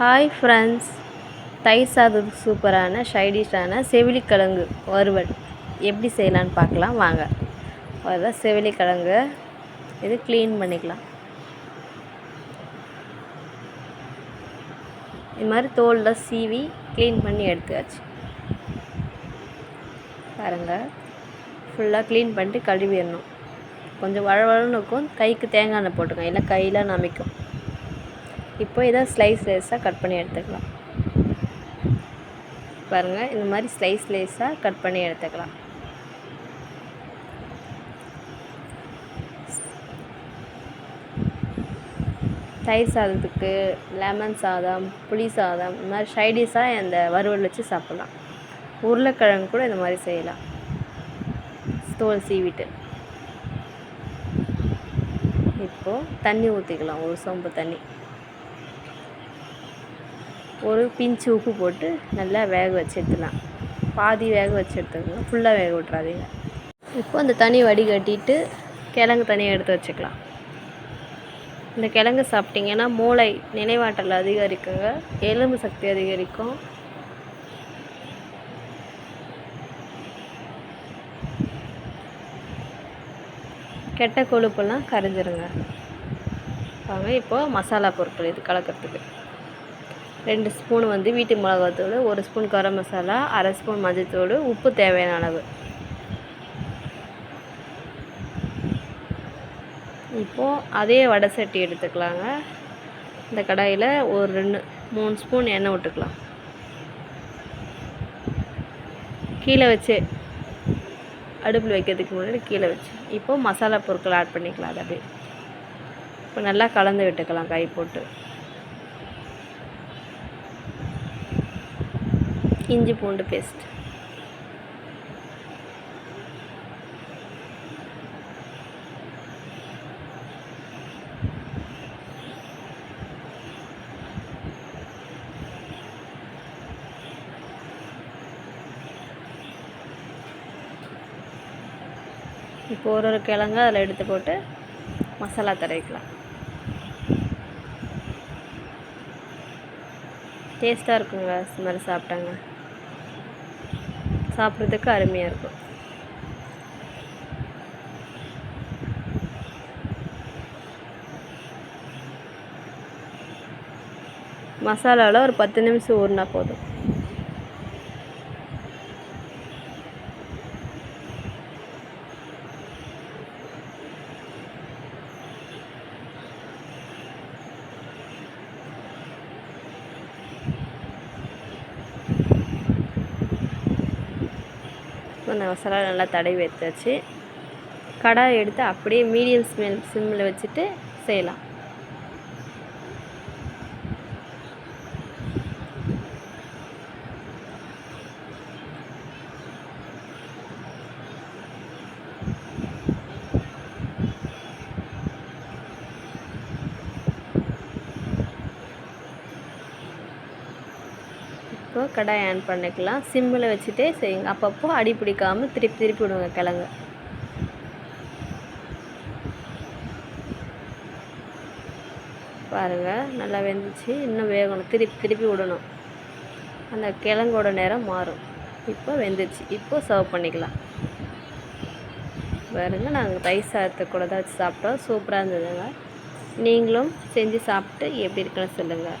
Hi friends தயிர் சாதத்துக்கு சூப்பரான ஷைடிஷான செவிலிக்கிழங்கு வறுவல். எப்படி செய்யலான்னு பார்க்கலாம். வாங்க. அதுதான் செவிலிக்கிழங்கு. இது க்ளீன் பண்ணிக்கலாம். இது மாதிரி தோலில் சீவி க்ளீன் பண்ணி எடுத்தாச்சு. பாருங்கள் ஃபுல்லாக க்ளீன் பண்ணிட்டு கழுவிடணும் கொஞ்சம் வளவழன்னு இருக்கும். கைக்கு தேங்காய் எண்ணெய் போட்டுக்கோங்க. இல்லை கையில் நமைக்கும். இப்போ இதை ஸ்லைஸ் லேஸாக கட் பண்ணி எடுத்துக்கலாம். பாருங்கள் இந்த மாதிரி ஸ்லைஸ் லேஸாக கட் பண்ணி எடுத்துக்கலாம். தயிர் சாதத்துக்கு லெமன் சாதம் புளி சாதம் இந்த மாதிரி சைடிஷாக இந்த வறுவல் வச்சு சாப்பிட்லாம். உருளைக்கிழங்கு கூட இந்த மாதிரி செய்யலாம். தோல் சீவிட்டு. இப்போது தண்ணி ஊற்றிக்கலாம் ஒரு சோம்பு தண்ணி. ஒரு பிஞ்சு உப்பு போட்டு நல்லா வேக வச்சு எடுத்துக்கலாம் பாதி வேக வச்சு எடுத்துக்கோங்க. ஃபுல்லாக வேக விட்றாதீங்க இப்போ அந்த தண்ணி வடிகட்டிட்டு கிழங்கு தனியாக எடுத்து வச்சுக்கலாம். இந்த கிழங்கு சாப்பிட்டிங்கன்னா மூளை நினைவாற்றல் அதிகரிக்குங்க. எலும்பு சக்தி அதிகரிக்கும். கெட்ட கொழுப்பெல்லாம் கரைஞ்சிருங்க. வாங்க இப்போது மசாலா பொருட்கள் இது கலக்கிறதுக்கு. ரெண்டு ஸ்பூன் வந்து வீட்டு மிளகாத்தூள் ஒரு ஸ்பூன் கரம் மசாலா அரை ஸ்பூன் மஞ்சத்தூள் உப்பு தேவையான அளவு. இப்போது அதே வடை சட்டி எடுத்துக்கலாங்க. இந்த கடாயில் ஒரு ரெண்டு மூணு ஸ்பூன் எண்ணெய் விட்டுக்கலாம். கீழே வச்சு அடுப்பில் வைக்கிறதுக்கு முன்னாடி கீழே வச்சு. இப்போது மசாலா பொருட்கள் ஆட் பண்ணிக்கலாம் அதை அப்படியே. இப்போ நல்லா கலந்து விட்டுக்கலாம் கை போட்டு. இஞ்சி பூண்டு பேஸ்ட். இப்போ ஒரு ஒரு கிழங்கு அதில் எடுத்து போட்டு மசாலா தடவிக்கலாம். டேஸ்ட்டாக இருக்குங்க இது மாதிரி சாப்பிட்டாங்க. சாப்பிட்றதுக்கு அருமையாக இருக்கும். மசாலாவில் ஒரு பத்து நிமிஷம் ஊறினா போதும். மசாலா நல்லா தடவி எடுத்தாச்சு. கடாய் எடுத்து அப்படியே மீடியம் ஸ்மெல் சிம்மில் வச்சுட்டு செய்யலாம். கடாய் ஆன் பண்ணிக்கலாம். சிம்மில் வச்சுட்டே செய்யுங்க. அப்பப்போ அடி பிடிக்காமல் திருப்பி திருப்பி விடுங்க கிழங்கு. பாருங்கள் நல்லா வெந்துச்சு. இன்னும் வேகணும். திருப்பி திருப்பி விடணும். அந்த கிழங்கோட நேரம் மாறும். இப்போ வெந்துச்சு. இப்போ சர்வ் பண்ணிக்கலாம். பாருங்க நாங்கள் ரைஸ் சாதத்தை கூட தான் வச்சு சாப்பிட்டோம். சூப்பராக இருந்ததுங்க. நீங்களும் செஞ்சு சாப்பிட்டு எப்படி இருக்குன்னு சொல்லுங்கள்